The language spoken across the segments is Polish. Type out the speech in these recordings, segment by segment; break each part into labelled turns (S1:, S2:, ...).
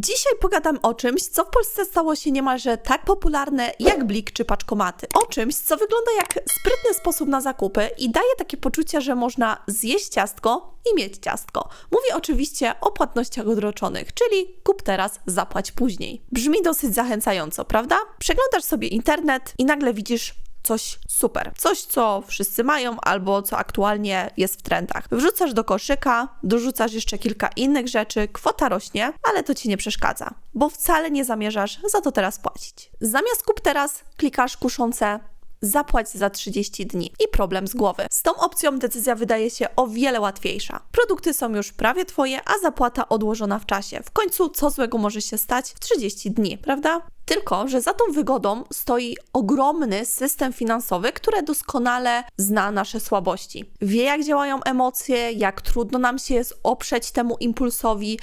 S1: Dzisiaj pogadam o czymś, co w Polsce stało się niemalże tak popularne jak blik czy paczkomaty. O czymś, co wygląda jak sprytny sposób na zakupy i daje takie poczucie, że można zjeść ciastko i mieć ciastko. Mówię oczywiście o płatnościach odroczonych, czyli kup teraz, zapłać później. Brzmi dosyć zachęcająco, prawda? Przeglądasz sobie internet i nagle widzisz coś super. Coś, co wszyscy mają albo co aktualnie jest w trendach. Wrzucasz do koszyka, dorzucasz jeszcze kilka innych rzeczy, kwota rośnie, ale to ci nie przeszkadza, bo wcale nie zamierzasz za to teraz płacić. Zamiast kup teraz, klikasz kuszące zapłać za 30 dni i problem z głowy. Z tą opcją decyzja wydaje się o wiele łatwiejsza. Produkty są już prawie Twoje, a zapłata odłożona w czasie. W końcu co złego może się stać w 30 dni, prawda? Tylko, że za tą wygodą stoi ogromny system finansowy, który doskonale zna nasze słabości. Wie, jak działają emocje, jak trudno nam się jest oprzeć temu impulsowi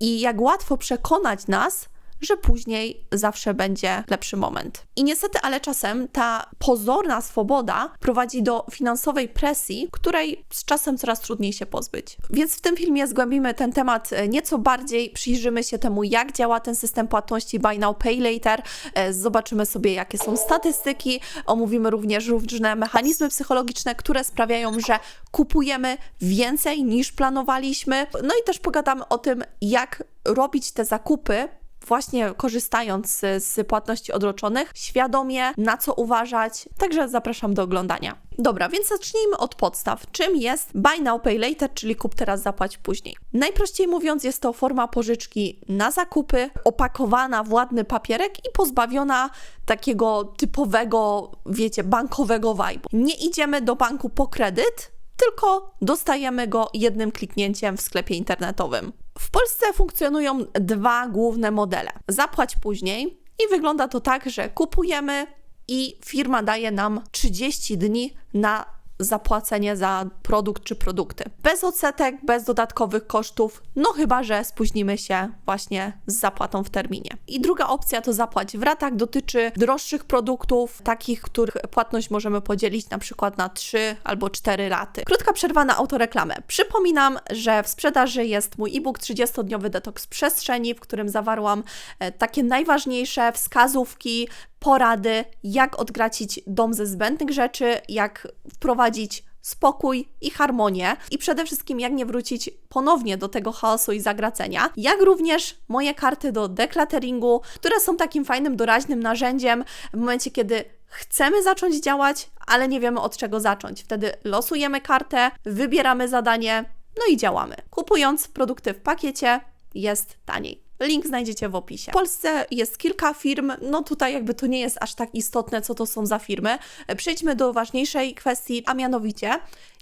S1: i jak łatwo przekonać nas, że później zawsze będzie lepszy moment. I niestety, ale czasem ta pozorna swoboda prowadzi do finansowej presji, której z czasem coraz trudniej się pozbyć. Więc w tym filmie zgłębimy ten temat e, nieco bardziej, przyjrzymy się temu, jak działa ten system płatności Buy Now Pay Later, e, zobaczymy sobie, jakie są statystyki, omówimy również różne mechanizmy psychologiczne, które sprawiają, że kupujemy więcej niż planowaliśmy. No i też pogadamy o tym, jak robić te zakupy właśnie korzystając z, z płatności odroczonych, świadomie na co uważać. Także zapraszam do oglądania. Dobra, więc zacznijmy od podstaw. Czym jest Buy Now Pay Later, czyli kup teraz, zapłać później? Najprościej mówiąc, jest to forma pożyczki na zakupy, opakowana w ładny papierek i pozbawiona takiego typowego, wiecie, bankowego vibe. Nie idziemy do banku po kredyt, tylko dostajemy go jednym kliknięciem w sklepie internetowym. W Polsce funkcjonują dwa główne modele. Zapłać później i wygląda to tak, że kupujemy i firma daje nam 30 dni na zapłacenie za produkt czy produkty. Bez odsetek, bez dodatkowych kosztów, no chyba, że spóźnimy się właśnie z zapłatą w terminie. I druga opcja to zapłać w ratach, dotyczy droższych produktów, takich, których płatność możemy podzielić na przykład na 3 albo 4 raty. Krótka przerwa na autoreklamę. Przypominam, że w sprzedaży jest mój e-book 30-dniowy detoks przestrzeni, w którym zawarłam e, takie najważniejsze wskazówki, porady, jak odgracić dom ze zbędnych rzeczy, jak wprowadzić spokój i harmonię i przede wszystkim jak nie wrócić ponownie do tego chaosu i zagracenia, jak również moje karty do declutteringu, które są takim fajnym doraźnym narzędziem w momencie, kiedy chcemy zacząć działać, ale nie wiemy od czego zacząć. Wtedy losujemy kartę, wybieramy zadanie, no i działamy. Kupując produkty w pakiecie jest taniej. Link znajdziecie w opisie. W Polsce jest kilka firm, no tutaj jakby to nie jest aż tak istotne, co to są za firmy. Przejdźmy do ważniejszej kwestii, a mianowicie,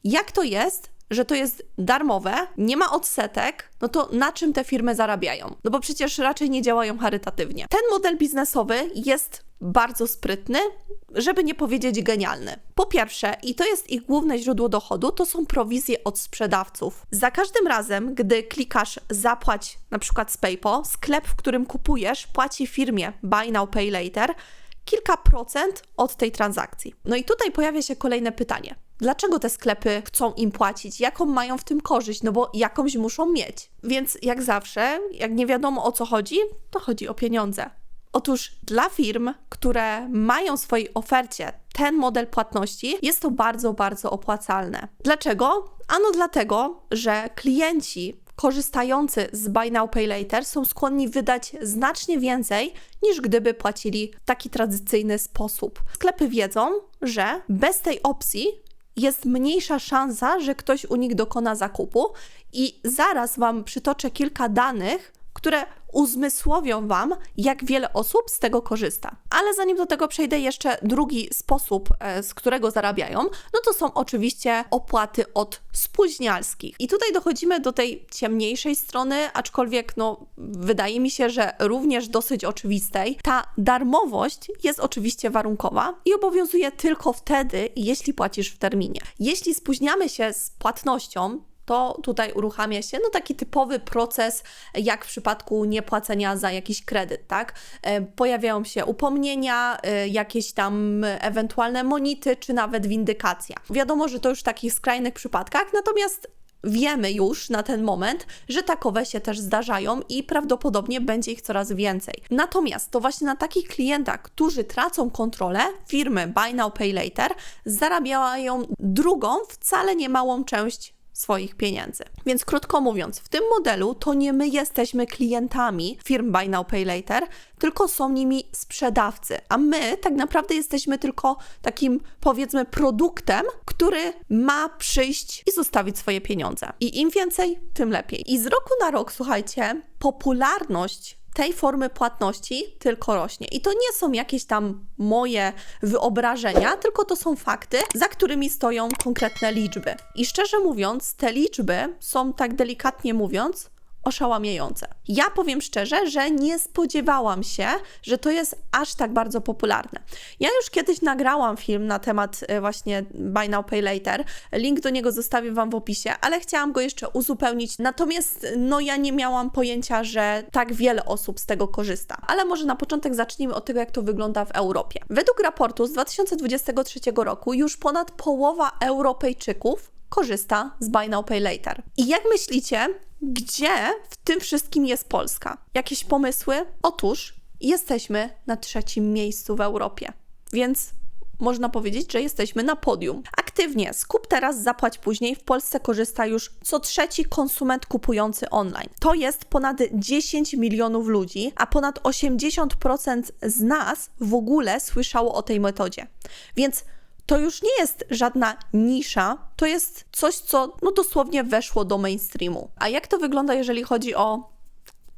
S1: jak to jest, że to jest darmowe, nie ma odsetek, no to na czym te firmy zarabiają? No bo przecież raczej nie działają charytatywnie. Ten model biznesowy jest bardzo sprytny, żeby nie powiedzieć genialny. Po pierwsze, i to jest ich główne źródło dochodu, to są prowizje od sprzedawców. Za każdym razem, gdy klikasz zapłać na przykład z PayPal, sklep, w którym kupujesz, płaci firmie Buy Now Pay Later kilka procent od tej transakcji. No i tutaj pojawia się kolejne pytanie. Dlaczego te sklepy chcą im płacić? Jaką mają w tym korzyść? No bo jakąś muszą mieć. Więc jak zawsze, jak nie wiadomo o co chodzi, to chodzi o pieniądze. Otóż dla firm, które mają w swojej ofercie ten model płatności, jest to bardzo, bardzo opłacalne. Dlaczego? Ano dlatego, że klienci korzystający z Buy Now Pay Later są skłonni wydać znacznie więcej niż gdyby płacili w taki tradycyjny sposób. Sklepy wiedzą, że bez tej opcji jest mniejsza szansa, że ktoś u nich dokona zakupu i zaraz Wam przytoczę kilka danych, które uzmysłowią Wam, jak wiele osób z tego korzysta. Ale zanim do tego przejdę, jeszcze drugi sposób, e, z którego zarabiają, no to są oczywiście opłaty od spóźnialskich. I tutaj dochodzimy do tej ciemniejszej strony, aczkolwiek no, wydaje mi się, że również dosyć oczywistej. Ta darmowość jest oczywiście warunkowa i obowiązuje tylko wtedy, jeśli płacisz w terminie. Jeśli spóźniamy się z płatnością, to tutaj uruchamia się no taki typowy proces, jak w przypadku niepłacenia za jakiś kredyt, tak? E, pojawiają się upomnienia, e, jakieś tam ewentualne monity, czy nawet windykacja. Wiadomo, że to już w takich skrajnych przypadkach, natomiast wiemy już na ten moment, że takowe się też zdarzają i prawdopodobnie będzie ich coraz więcej. Natomiast to właśnie na takich klientach, którzy tracą kontrolę, firmy Buy Now Pay Later zarabiają drugą, wcale nie małą część swoich pieniędzy. Więc krótko mówiąc, w tym modelu to nie my jesteśmy klientami firm Buy Now Pay Later, tylko są nimi sprzedawcy, a my tak naprawdę jesteśmy tylko takim powiedzmy produktem, który ma przyjść i zostawić swoje pieniądze. I im więcej, tym lepiej. I z roku na rok, słuchajcie, popularność tej formy płatności tylko rośnie. I to nie są jakieś tam moje wyobrażenia, tylko to są fakty, za którymi stoją konkretne liczby. I szczerze mówiąc, te liczby są tak delikatnie mówiąc, oszałamiające. Ja powiem szczerze, że nie spodziewałam się, że to jest aż tak bardzo popularne. Ja już kiedyś nagrałam film na temat e, właśnie Buy Now Pay Later. Link do niego zostawię Wam w opisie, ale chciałam go jeszcze uzupełnić. Natomiast no ja nie miałam pojęcia, że tak wiele osób z tego korzysta. Ale może na początek zacznijmy od tego, jak to wygląda w Europie. Według raportu z 2023 roku już ponad połowa Europejczyków korzysta z Buy Now Pay Later. I jak myślicie, gdzie w tym wszystkim jest Polska? Jakieś pomysły? Otóż jesteśmy na trzecim miejscu w Europie. Więc można powiedzieć, że jesteśmy na podium. Aktywnie skup teraz, zapłać później w Polsce korzysta już co trzeci konsument kupujący online. To jest ponad 10 milionów ludzi, a ponad 80% z nas w ogóle słyszało o tej metodzie. Więc to już nie jest żadna nisza, to jest coś, co no dosłownie weszło do mainstreamu. A jak to wygląda, jeżeli chodzi o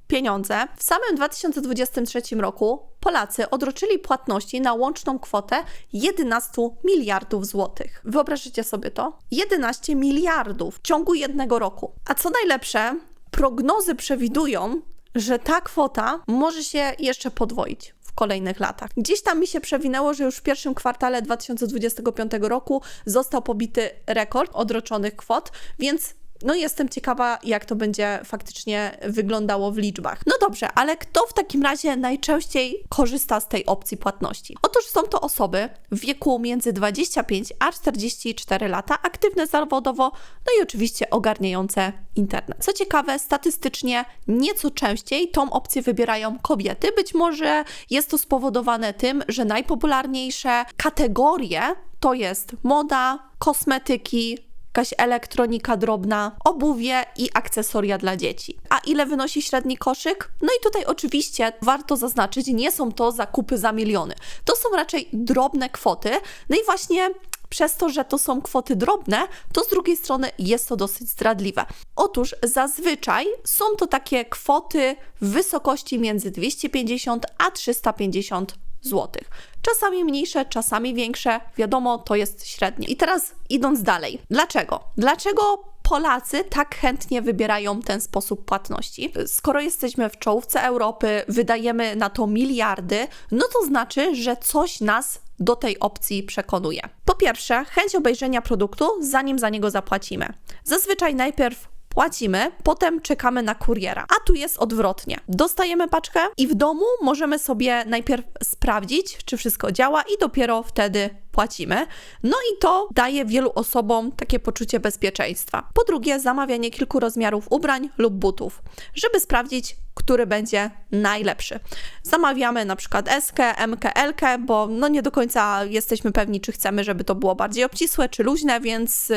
S1: pieniądze? W samym 2023 roku Polacy odroczyli płatności na łączną kwotę 11 miliardów złotych. Wyobraźcie sobie to? 11 miliardów w ciągu jednego roku. A co najlepsze, prognozy przewidują, że ta kwota może się jeszcze podwoić kolejnych latach. Gdzieś tam mi się przewinęło, że już w pierwszym kwartale 2025 roku został pobity rekord odroczonych kwot, więc no jestem ciekawa, jak to będzie faktycznie wyglądało w liczbach. No dobrze, ale kto w takim razie najczęściej korzysta z tej opcji płatności? Otóż są to osoby w wieku między 25 a 44 lata, aktywne zawodowo, no i oczywiście ogarniające internet. Co ciekawe, statystycznie nieco częściej tą opcję wybierają kobiety. Być może jest to spowodowane tym, że najpopularniejsze kategorie to jest moda, kosmetyki, jakaś elektronika drobna, obuwie i akcesoria dla dzieci. A ile wynosi średni koszyk? No i tutaj oczywiście warto zaznaczyć, nie są to zakupy za miliony. To są raczej drobne kwoty. No i właśnie przez to, że to są kwoty drobne, to z drugiej strony jest to dosyć zdradliwe. Otóż zazwyczaj są to takie kwoty w wysokości między 250 a 350 złotych. Czasami mniejsze, czasami większe, wiadomo, to jest średnie. I teraz idąc dalej, dlaczego? Dlaczego Polacy tak chętnie wybierają ten sposób płatności? Skoro jesteśmy w czołówce Europy, wydajemy na to miliardy, no to znaczy, że coś nas do tej opcji przekonuje. Po pierwsze, chęć obejrzenia produktu, zanim za niego zapłacimy. Zazwyczaj najpierw płacimy, potem czekamy na kuriera. A tu jest odwrotnie. Dostajemy paczkę i w domu możemy sobie najpierw sprawdzić, czy wszystko działa i dopiero wtedy płacimy. No i to daje wielu osobom takie poczucie bezpieczeństwa. Po drugie, zamawianie kilku rozmiarów ubrań lub butów, żeby sprawdzić, który będzie najlepszy. Zamawiamy na przykład S, M, L, bo no nie do końca jesteśmy pewni, czy chcemy, żeby to było bardziej obcisłe, czy luźne, więc yy,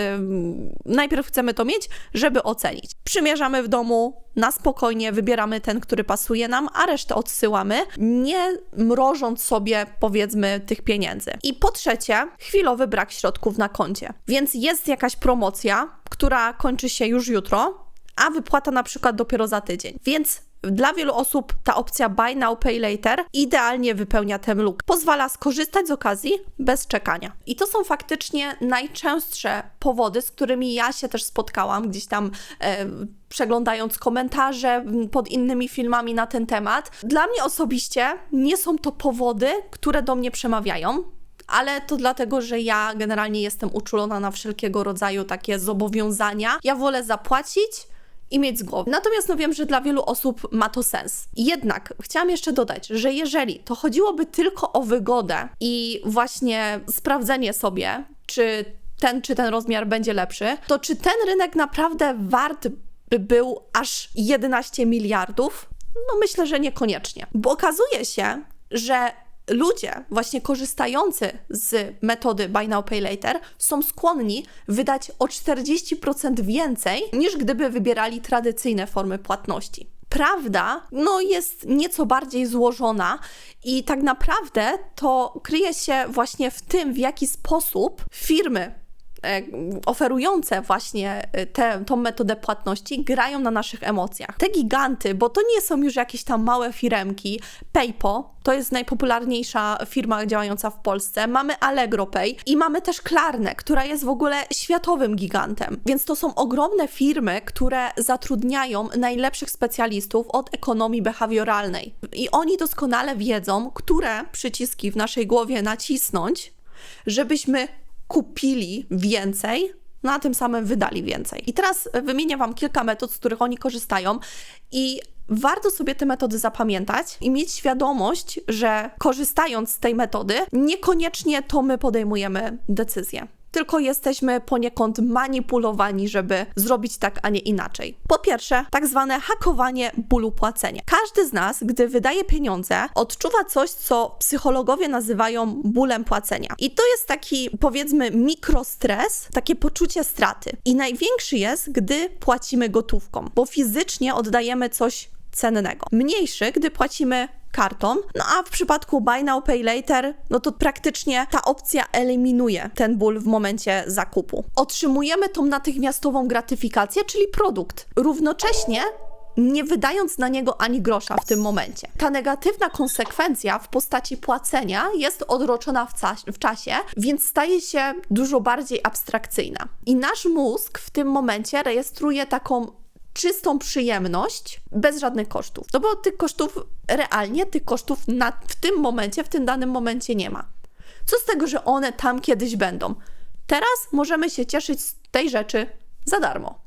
S1: najpierw chcemy to mieć, żeby ocenić. Przymierzamy w domu, na spokojnie wybieramy ten, który pasuje nam, a resztę odsyłamy, nie mrożąc sobie powiedzmy tych pieniędzy. I po trzecie, chwilowy brak środków na koncie. Więc jest jakaś promocja, która kończy się już jutro, a wypłata na przykład dopiero za tydzień. Więc dla wielu osób ta opcja Buy Now Pay Later idealnie wypełnia ten luk. Pozwala skorzystać z okazji bez czekania. I to są faktycznie najczęstsze powody, z którymi ja się też spotkałam gdzieś tam. E, przeglądając komentarze pod innymi filmami na ten temat. Dla mnie osobiście nie są to powody, które do mnie przemawiają ale to dlatego, że ja generalnie jestem uczulona na wszelkiego rodzaju takie zobowiązania. Ja wolę zapłacić i mieć z głowy. Natomiast no wiem, że dla wielu osób ma to sens. Jednak chciałam jeszcze dodać, że jeżeli to chodziło by tylko o wygodę i właśnie sprawdzenie sobie, czy ten czy ten rozmiar będzie lepszy, to czy ten rynek naprawdę wart by był aż 11 miliardów? No myślę, że niekoniecznie. Bo okazuje się, że ludzie właśnie korzystający z metody Buy Now Pay Later są skłonni wydać o 40% więcej niż gdyby wybierali tradycyjne formy płatności. Prawda, no jest nieco bardziej złożona i tak naprawdę to kryje się właśnie w tym, w jaki sposób firmy oferujące właśnie e, tę metodę płatności grają na naszych emocjach. Te giganty, bo to nie są już jakieś tam małe firemki, PayPo to jest najpopularniejsza firma działająca w Polsce, mamy Allegro Pay i mamy też Klarnę, która jest w ogóle światowym gigantem. Więc to są ogromne firmy, które zatrudniają najlepszych specjalistów od ekonomii behawioralnej. I oni doskonale wiedzą, które przyciski w naszej głowie nacisnąć, żebyśmy kupili więcej, no a tym samym wydali więcej. I teraz wymienię Wam kilka metod, z których oni korzystają i warto sobie te metody zapamiętać i mieć świadomość, że korzystając z tej metody, niekoniecznie to my podejmujemy decyzję tylko jesteśmy poniekąd manipulowani, żeby zrobić tak, a nie inaczej. Po pierwsze, tak zwane hakowanie bólu płacenia. Każdy z nas, gdy wydaje pieniądze, odczuwa coś, co psychologowie nazywają bólem płacenia. I to jest taki, powiedzmy, mikrostres, takie poczucie straty. I największy jest, gdy płacimy gotówką, bo fizycznie oddajemy coś cennego. Mniejszy, gdy płacimy kartą. No a w przypadku Buy Now Pay Later, no to praktycznie ta opcja eliminuje ten ból w momencie zakupu. Otrzymujemy tą natychmiastową gratyfikację, czyli produkt. Równocześnie nie wydając na niego ani grosza w tym momencie. Ta negatywna konsekwencja w postaci płacenia jest odroczona w, w, czasie, więc staje się dużo bardziej abstrakcyjna. I nasz mózg w tym momencie rejestruje taką czystą przyjemność bez żadnych kosztów. No bo tych kosztów realnie, tych kosztów na, w tym momencie, w tym danym momencie nie ma. Co z tego, że one tam kiedyś będą? Teraz możemy się cieszyć z tej rzeczy za darmo.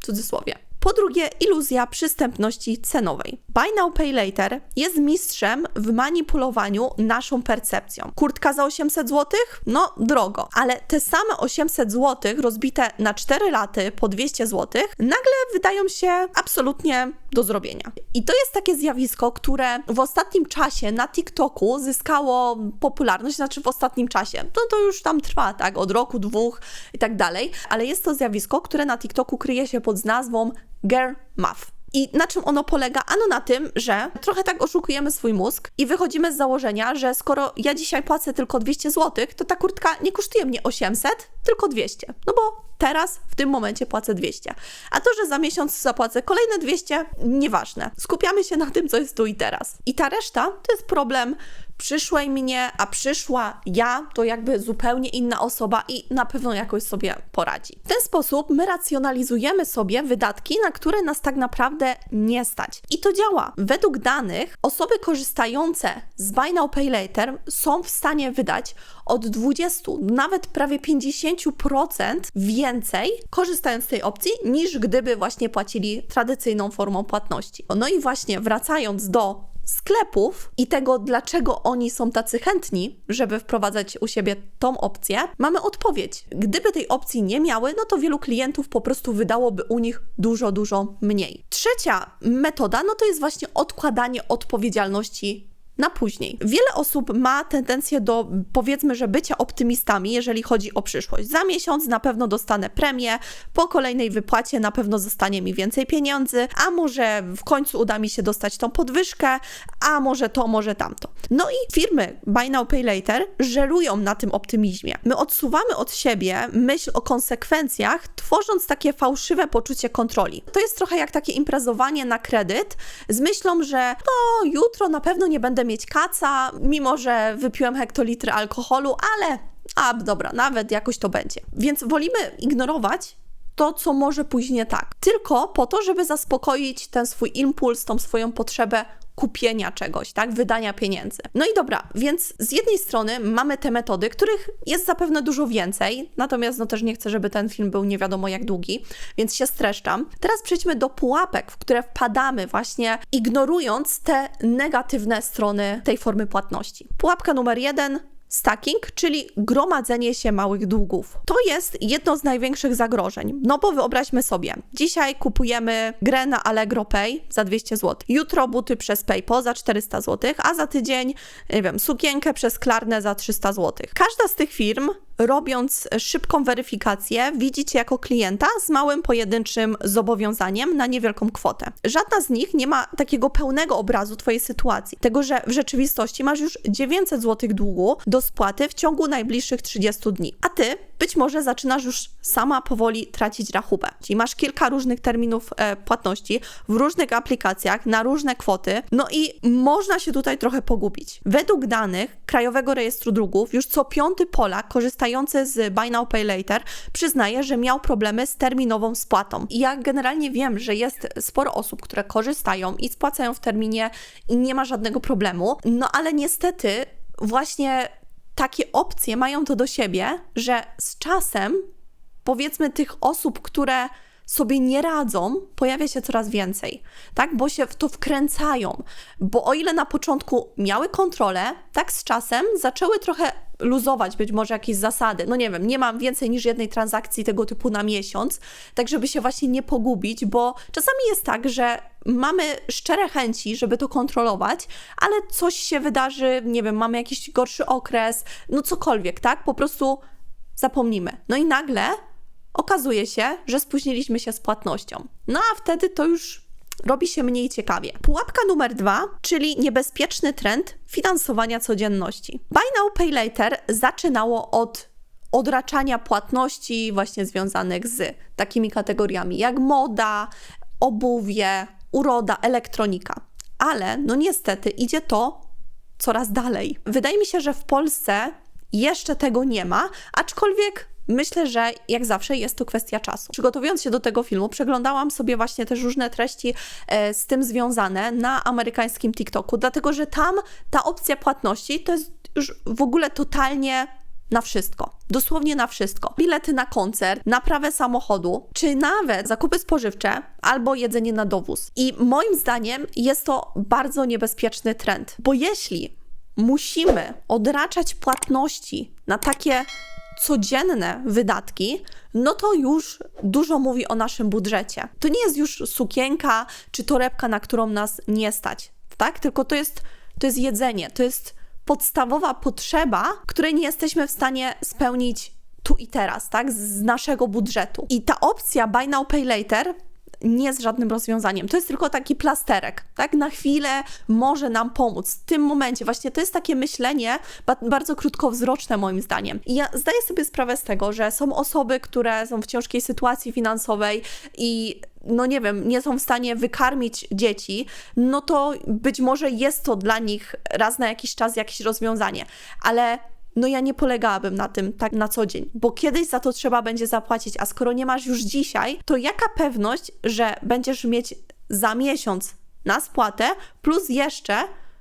S1: W cudzysłowie. Po drugie, iluzja przystępności cenowej. Buy Now Pay Later jest mistrzem w manipulowaniu naszą percepcją. Kurtka za 800 zł? No, drogo, ale te same 800 zł rozbite na 4 laty po 200 zł nagle wydają się absolutnie do zrobienia. I to jest takie zjawisko, które w ostatnim czasie na TikToku zyskało popularność, znaczy w ostatnim czasie. No to już tam trwa, tak, od roku, dwóch i tak dalej, ale jest to zjawisko, które na TikToku kryje się pod nazwą Girl Math. I na czym ono polega? Ano na tym, że trochę tak oszukujemy swój mózg i wychodzimy z założenia, że skoro ja dzisiaj płacę tylko 200 zł, to ta kurtka nie kosztuje mnie 800, tylko 200. No bo teraz, w tym momencie płacę 200. A to, że za miesiąc zapłacę kolejne 200, nieważne. Skupiamy się na tym, co jest tu i teraz. I ta reszta to jest problem przyszłej mnie, a przyszła ja to jakby zupełnie inna osoba i na pewno jakoś sobie poradzi. W ten sposób my racjonalizujemy sobie wydatki, na które nas tak naprawdę nie stać. I to działa. Według danych osoby korzystające z Buy Now Pay Later są w stanie wydać od 20, nawet prawie 50% więcej korzystając z tej opcji, niż gdyby właśnie płacili tradycyjną formą płatności. No i właśnie wracając do sklepów i tego, dlaczego oni są tacy chętni, żeby wprowadzać u siebie tą opcję, mamy odpowiedź. Gdyby tej opcji nie miały, no to wielu klientów po prostu wydałoby u nich dużo, dużo mniej. Trzecia metoda, no to jest właśnie odkładanie odpowiedzialności na później. Wiele osób ma tendencję do, powiedzmy, że bycia optymistami, jeżeli chodzi o przyszłość. Za miesiąc na pewno dostanę premię, po kolejnej wypłacie na pewno zostanie mi więcej pieniędzy, a może w końcu uda mi się dostać tą podwyżkę, a może to, może tamto. No i firmy Buy Now Pay Later żerują na tym optymizmie. My odsuwamy od siebie myśl o konsekwencjach, tworząc takie fałszywe poczucie kontroli. To jest trochę jak takie imprezowanie na kredyt z myślą, że no jutro na pewno nie będę mieć kaca, mimo że wypiłem hektolitry alkoholu, ale a dobra, nawet jakoś to będzie. Więc wolimy ignorować to, co może pójść nie tak. Tylko po to, żeby zaspokoić ten swój impuls, tą swoją potrzebę kupienia czegoś, tak, wydania pieniędzy. No i dobra, więc z jednej strony mamy te metody, których jest zapewne dużo więcej, natomiast no też nie chcę, żeby ten film był nie wiadomo jak długi, więc się streszczam. Teraz przejdźmy do pułapek, w które wpadamy właśnie ignorując te negatywne strony tej formy płatności. Pułapka numer jeden Stacking, czyli gromadzenie się małych długów. To jest jedno z największych zagrożeń. No bo wyobraźmy sobie, dzisiaj kupujemy grę na Allegro Pay za 200 zł, jutro buty przez PayPal za 400 zł, a za tydzień, nie wiem, sukienkę przez Klarnę za 300 zł. Każda z tych firm robiąc szybką weryfikację, widzicie jako klienta z małym pojedynczym zobowiązaniem na niewielką kwotę. Żadna z nich nie ma takiego pełnego obrazu Twojej sytuacji. Tego, że w rzeczywistości masz już 900 zł długu do spłaty w ciągu najbliższych 30 dni. A Ty być może zaczynasz już sama powoli tracić rachubę. Czyli masz kilka różnych terminów e, płatności w różnych aplikacjach na różne kwoty, no i można się tutaj trochę pogubić. Według danych Krajowego Rejestru Długów już co piąty Polak korzystający z Buy Now Pay Later przyznaje, że miał problemy z terminową spłatą. I ja generalnie wiem, że jest sporo osób, które korzystają i spłacają w terminie i nie ma żadnego problemu, no ale niestety właśnie takie opcje mają to do siebie, że z czasem, powiedzmy, tych osób, które sobie nie radzą, pojawia się coraz więcej, tak? Bo się w to wkręcają. Bo o ile na początku miały kontrolę, tak z czasem zaczęły trochę luzować być może jakieś zasady. No nie wiem, nie mam więcej niż jednej transakcji tego typu na miesiąc, tak żeby się właśnie nie pogubić, bo czasami jest tak, że mamy szczere chęci, żeby to kontrolować, ale coś się wydarzy, nie wiem, mamy jakiś gorszy okres, no cokolwiek, tak? Po prostu zapomnimy. No i nagle okazuje się, że spóźniliśmy się z płatnością. No a wtedy to już robi się mniej ciekawie. Pułapka numer dwa, czyli niebezpieczny trend finansowania codzienności. Buy Now Pay Later zaczynało od odraczania płatności właśnie związanych z takimi kategoriami jak moda, obuwie, uroda, elektronika. Ale no niestety idzie to coraz dalej. Wydaje mi się, że w Polsce jeszcze tego nie ma, aczkolwiek Myślę, że jak zawsze jest to kwestia czasu. Przygotowując się do tego filmu, przeglądałam sobie właśnie też różne treści e, z tym związane na amerykańskim TikToku, dlatego że tam ta opcja płatności to jest już w ogóle totalnie na wszystko. Dosłownie na wszystko. Bilety na koncert, naprawę samochodu, czy nawet zakupy spożywcze albo jedzenie na dowóz. I moim zdaniem jest to bardzo niebezpieczny trend, bo jeśli musimy odraczać płatności na takie codzienne wydatki, no to już dużo mówi o naszym budżecie. To nie jest już sukienka czy torebka, na którą nas nie stać, tak? Tylko to jest, to jest jedzenie, to jest podstawowa potrzeba, której nie jesteśmy w stanie spełnić tu i teraz, tak? Z naszego budżetu. I ta opcja buy now, pay later nie jest żadnym rozwiązaniem. To jest tylko taki plasterek, tak? Na chwilę może nam pomóc. W tym momencie właśnie to jest takie myślenie bardzo krótkowzroczne moim zdaniem. I ja zdaję sobie sprawę z tego, że są osoby, które są w ciężkiej sytuacji finansowej i no nie wiem, nie są w stanie wykarmić dzieci, no to być może jest to dla nich raz na jakiś czas jakieś rozwiązanie, ale no ja nie polegałabym na tym tak na co dzień, bo kiedyś za to trzeba będzie zapłacić, a skoro nie masz już dzisiaj, to jaka pewność, że będziesz mieć za miesiąc na spłatę plus jeszcze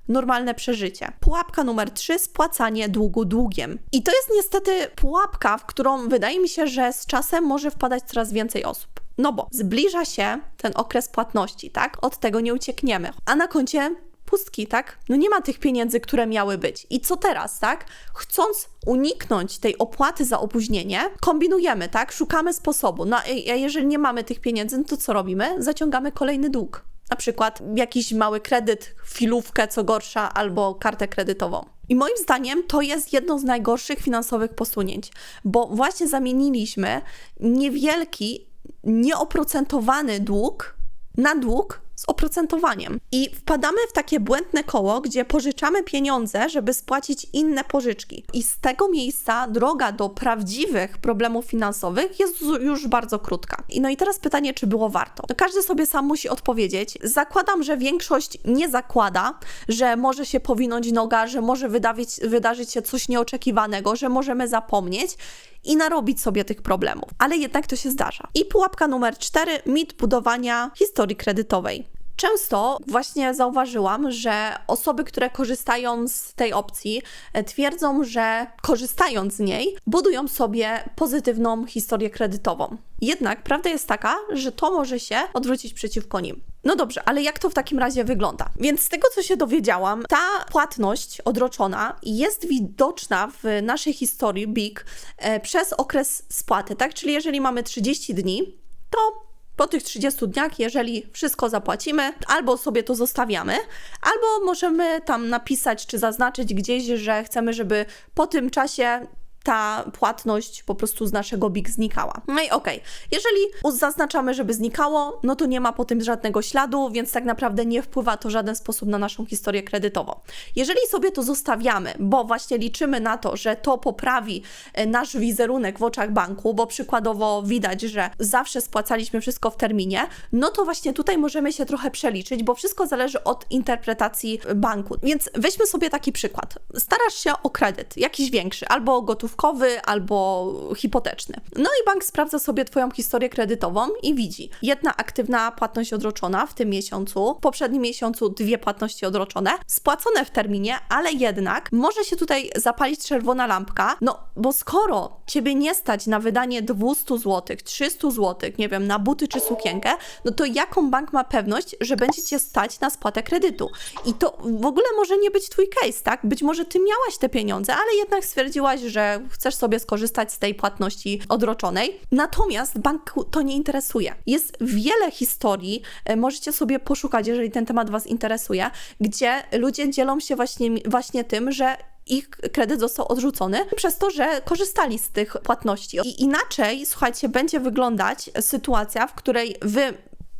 S1: normalne przeżycie. Pułapka numer 3 spłacanie długu długiem. I to jest niestety pułapka, w którą wydaje mi się, że z czasem może wpadać coraz więcej osób. No bo zbliża się ten okres płatności, tak? Od tego nie uciekniemy. A na koncie pustki, tak? No nie ma tych pieniędzy, które miały być. I co teraz, tak? Chcąc uniknąć tej opłaty za opóźnienie, kombinujemy, tak? Szukamy sposobu. No a jeżeli nie mamy tych pieniędzy, no to co robimy? Zaciągamy kolejny dług. Na przykład jakiś mały kredyt, filówkę, co gorsza, albo kartę kredytową. I moim zdaniem to jest jedno z najgorszych finansowych posunięć, bo właśnie zamieniliśmy niewielki, nieoprocentowany dług na dług z oprocentowaniem. I wpadamy w takie błędne koło, gdzie pożyczamy pieniądze, żeby spłacić inne pożyczki. I z tego miejsca droga do prawdziwych problemów finansowych jest już bardzo krótka. I no i teraz pytanie, czy było warto? No każdy sobie sam musi odpowiedzieć. Zakładam, że większość nie zakłada, że może się powinąć noga, że może wydawić, wydarzyć się coś nieoczekiwanego, że możemy zapomnieć i narobić sobie tych problemów. Ale jednak to się zdarza. I pułapka numer cztery, mit budowania historii kredytowej. Często właśnie zauważyłam, że osoby, które korzystają z tej opcji, e, twierdzą, że korzystając z niej, budują sobie pozytywną historię kredytową. Jednak prawda jest taka, że to może się odwrócić przeciwko nim. No dobrze, ale jak to w takim razie wygląda? Więc z tego, co się dowiedziałam, ta płatność odroczona jest widoczna w naszej historii BIG e, przez okres spłaty, tak? Czyli jeżeli mamy 30 dni, to po tych 30 dniach, jeżeli wszystko zapłacimy, albo sobie to zostawiamy, albo możemy tam napisać czy zaznaczyć gdzieś, że chcemy, żeby po tym czasie ta płatność po prostu z naszego BIG znikała. No i okej, okay. jeżeli zaznaczamy, żeby znikało, no to nie ma po tym żadnego śladu, więc tak naprawdę nie wpływa to w żaden sposób na naszą historię kredytową. Jeżeli sobie to zostawiamy, bo właśnie liczymy na to, że to poprawi e, nasz wizerunek w oczach banku, bo przykładowo widać, że zawsze spłacaliśmy wszystko w terminie, no to właśnie tutaj możemy się trochę przeliczyć, bo wszystko zależy od interpretacji banku. Więc weźmy sobie taki przykład. Starasz się o kredyt, jakiś większy, albo gotówkę gotówkowy albo hipoteczny. No i bank sprawdza sobie Twoją historię kredytową i widzi jedna aktywna płatność odroczona w tym miesiącu, w poprzednim miesiącu dwie płatności odroczone, spłacone w terminie, ale jednak może się tutaj zapalić czerwona lampka, no bo skoro Ciebie nie stać na wydanie 200 zł, 300 zł, nie wiem, na buty czy sukienkę, no to jaką bank ma pewność, że będzie Cię stać na spłatę kredytu? I to w ogóle może nie być Twój case, tak? Być może Ty miałaś te pieniądze, ale jednak stwierdziłaś, że chcesz sobie skorzystać z tej płatności odroczonej. Natomiast banku to nie interesuje. Jest wiele historii, e, możecie sobie poszukać, jeżeli ten temat Was interesuje, gdzie ludzie dzielą się właśnie, właśnie tym, że ich kredyt został odrzucony przez to, że korzystali z tych płatności. I inaczej, słuchajcie, będzie wyglądać sytuacja, w której wy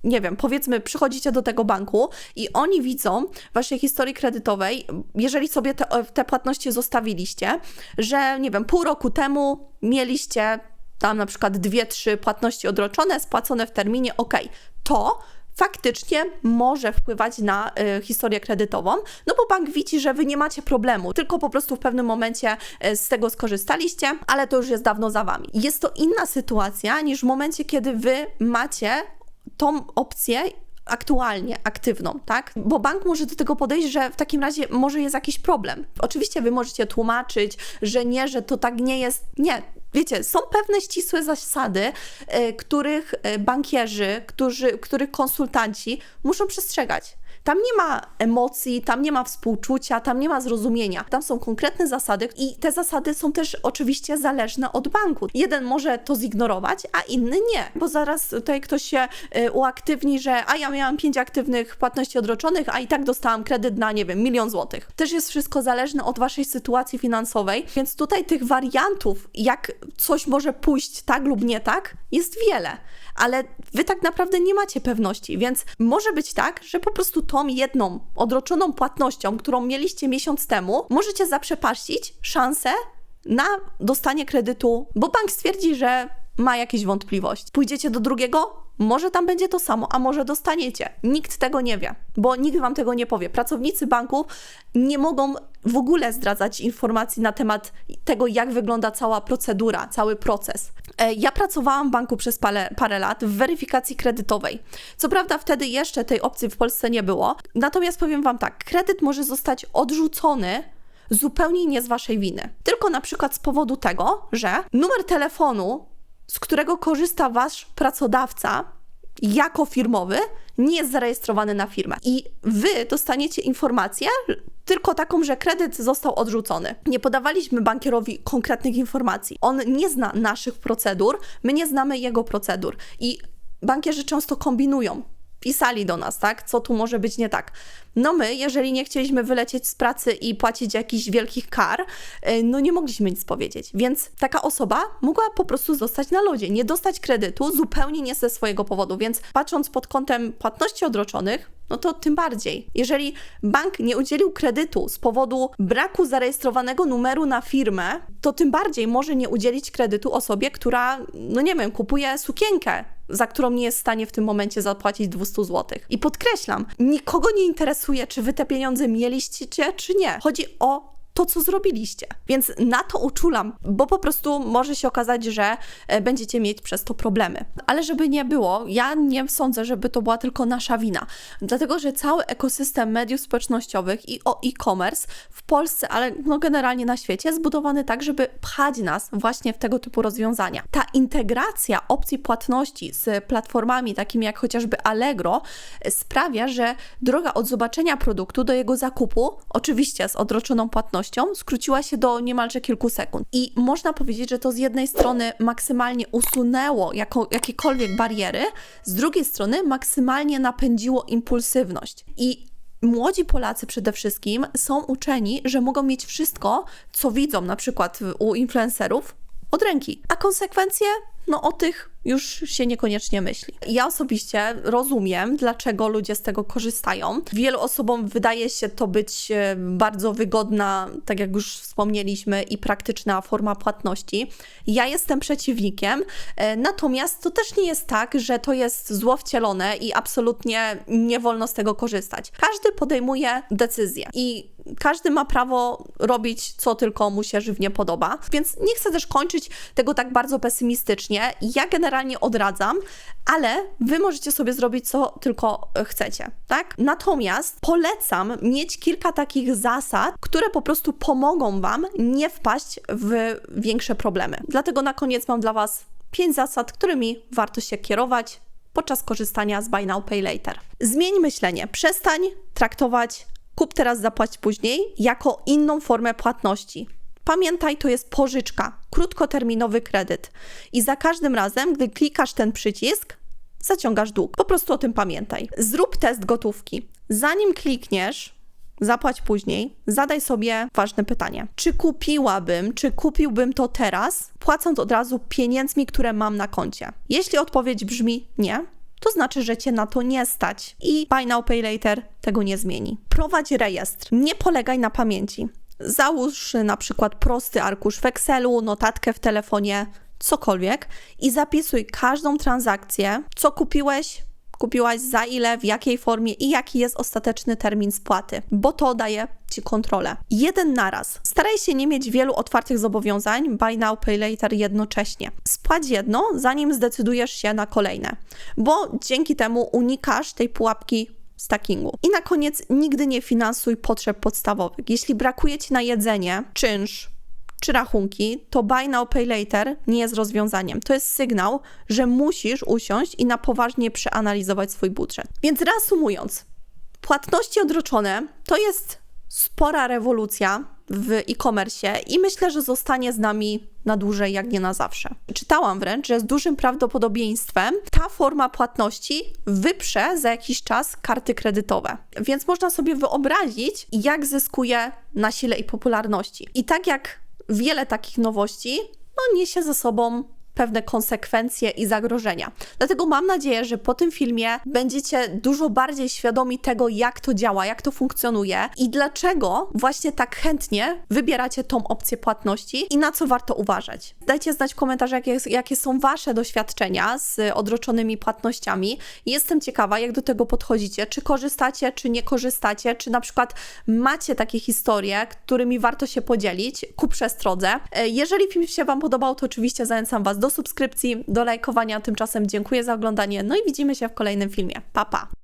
S1: nie wiem, powiedzmy, przychodzicie do tego banku i oni widzą w waszej historii kredytowej, jeżeli sobie te, te płatności zostawiliście, że nie wiem, pół roku temu mieliście tam na przykład dwie, trzy płatności odroczone, spłacone w terminie, ok, to faktycznie może wpływać na y, historię kredytową, no bo bank widzi, że wy nie macie problemu, tylko po prostu w pewnym momencie y, z tego skorzystaliście, ale to już jest dawno za wami. Jest to inna sytuacja niż w momencie, kiedy wy macie tą opcję aktualnie aktywną, tak? Bo bank może do tego podejść, że w takim razie może jest jakiś problem. Oczywiście wy możecie tłumaczyć, że nie, że to tak nie jest. Nie, Wiecie, są pewne ścisłe zasady, y, których y, bankierzy, którzy, których konsultanci muszą przestrzegać. Tam nie ma emocji, tam nie ma współczucia, tam nie ma zrozumienia. Tam są konkretne zasady i te zasady są też oczywiście zależne od banku. Jeden może to zignorować, a inny nie, bo zaraz tutaj ktoś się y, uaktywni, że a ja miałam pięć aktywnych płatności odroczonych, a i tak dostałam kredyt na, nie wiem, milion złotych. Też jest wszystko zależne od waszej sytuacji finansowej, więc tutaj tych wariantów, jak coś może pójść tak lub nie tak, jest wiele ale wy tak naprawdę nie macie pewności, więc może być tak, że po prostu tą jedną odroczoną płatnością, którą mieliście miesiąc temu, możecie zaprzepaścić szansę na dostanie kredytu, bo bank stwierdzi, że ma jakieś wątpliwości. Pójdziecie do drugiego, może tam będzie to samo, a może dostaniecie. Nikt tego nie wie, bo nikt wam tego nie powie. Pracownicy banku nie mogą w ogóle zdradzać informacji na temat tego, jak wygląda cała procedura, cały proces. E, ja pracowałam w banku przez parę, parę lat w weryfikacji kredytowej. Co prawda wtedy jeszcze tej opcji w Polsce nie było, natomiast powiem wam tak, kredyt może zostać odrzucony zupełnie nie z waszej winy. Tylko na przykład z powodu tego, że numer telefonu z którego korzysta wasz pracodawca jako firmowy, nie jest zarejestrowany na firmę. I wy dostaniecie informację tylko taką, że kredyt został odrzucony. Nie podawaliśmy bankierowi konkretnych informacji. On nie zna naszych procedur, my nie znamy jego procedur. I bankierzy często kombinują pisali do nas, tak? Co tu może być nie tak? No my, jeżeli nie chcieliśmy wylecieć z pracy i płacić jakichś wielkich kar, y, no nie mogliśmy nic powiedzieć. Więc taka osoba mogła po prostu zostać na lodzie, nie dostać kredytu zupełnie nie ze swojego powodu. Więc patrząc pod kątem płatności odroczonych, no to tym bardziej. Jeżeli bank nie udzielił kredytu z powodu braku zarejestrowanego numeru na firmę, to tym bardziej może nie udzielić kredytu osobie, która, no nie wiem, kupuje sukienkę za którą nie jest w stanie w tym momencie zapłacić 200 zł. I podkreślam, nikogo nie interesuje, czy wy te pieniądze mieliście, czy nie. Chodzi o to, co zrobiliście. Więc na to uczulam, bo po prostu może się okazać, że e, będziecie mieć przez to problemy. Ale żeby nie było, ja nie sądzę, żeby to była tylko nasza wina. Dlatego, że cały ekosystem mediów społecznościowych i o e-commerce w Polsce, ale no generalnie na świecie, zbudowany tak, żeby pchać nas właśnie w tego typu rozwiązania. Ta integracja opcji płatności z platformami takimi jak chociażby Allegro e, sprawia, że droga od zobaczenia produktu do jego zakupu, oczywiście z odroczoną płatnością, skróciła się do niemalże kilku sekund. I można powiedzieć, że to z jednej strony maksymalnie usunęło jako, jakiekolwiek bariery, z drugiej strony maksymalnie napędziło impulsywność. I młodzi Polacy przede wszystkim są uczeni, że mogą mieć wszystko, co widzą na przykład u influencerów, od ręki. A konsekwencje? No o tych już się niekoniecznie myśli. Ja osobiście rozumiem, dlaczego ludzie z tego korzystają. Wielu osobom wydaje się to być e, bardzo wygodna, tak jak już wspomnieliśmy, i praktyczna forma płatności. Ja jestem przeciwnikiem, e, natomiast to też nie jest tak, że to jest zło wcielone i absolutnie nie wolno z tego korzystać. Każdy podejmuje decyzję i każdy ma prawo robić, co tylko mu się żywnie podoba, więc nie chcę też kończyć tego tak bardzo pesymistycznie. Ja generalnie odradzam, ale wy możecie sobie zrobić, co tylko chcecie, tak? Natomiast polecam mieć kilka takich zasad, które po prostu pomogą wam nie wpaść w większe problemy. Dlatego na koniec mam dla was pięć zasad, którymi warto się kierować podczas korzystania z Buy Now Pay Later. Zmień myślenie, przestań traktować kup teraz, zapłać później jako inną formę płatności. Pamiętaj, to jest pożyczka, krótkoterminowy kredyt. I za każdym razem, gdy klikasz ten przycisk, zaciągasz dług. Po prostu o tym pamiętaj. Zrób test gotówki. Zanim klikniesz, zapłać później, zadaj sobie ważne pytanie. Czy kupiłabym, czy kupiłbym to teraz, płacąc od razu pieniędzmi, które mam na koncie? Jeśli odpowiedź brzmi nie, to znaczy, że cię na to nie stać. I Buy Now Pay Later tego nie zmieni. Prowadź rejestr. Nie polegaj na pamięci. Załóż na przykład prosty arkusz w Excelu, notatkę w telefonie, cokolwiek i zapisuj każdą transakcję, co kupiłeś, kupiłaś za ile, w jakiej formie i jaki jest ostateczny termin spłaty, bo to daje Ci kontrolę. Jeden naraz. Staraj się nie mieć wielu otwartych zobowiązań, buy now, pay later jednocześnie. Spłać jedno, zanim zdecydujesz się na kolejne, bo dzięki temu unikasz tej pułapki stackingu. I na koniec nigdy nie finansuj potrzeb podstawowych. Jeśli brakuje Ci na jedzenie, czynsz, czy rachunki, to buy now, pay later nie jest rozwiązaniem. To jest sygnał, że musisz usiąść i na poważnie przeanalizować swój budżet. Więc reasumując, płatności odroczone to jest spora rewolucja w e-commerce i myślę, że zostanie z nami na dłużej, jak nie na zawsze. Czytałam wręcz, że z dużym prawdopodobieństwem ta forma płatności wyprze za jakiś czas karty kredytowe. Więc można sobie wyobrazić, jak zyskuje na sile i popularności. I tak jak wiele takich nowości no, niesie ze sobą pewne konsekwencje i zagrożenia. Dlatego mam nadzieję, że po tym filmie będziecie dużo bardziej świadomi tego, jak to działa, jak to funkcjonuje i dlaczego właśnie tak chętnie wybieracie tą opcję płatności i na co warto uważać. Dajcie znać w komentarzach, jakie, jakie są Wasze doświadczenia z odroczonymi płatnościami. Jestem ciekawa, jak do tego podchodzicie. Czy korzystacie, czy nie korzystacie, czy na przykład macie takie historie, którymi warto się podzielić ku przestrodze. E, jeżeli film się Wam podobał, to oczywiście zachęcam Was do subskrypcji, do lajkowania. Tymczasem dziękuję za oglądanie, no i widzimy się w kolejnym filmie. Pa, pa!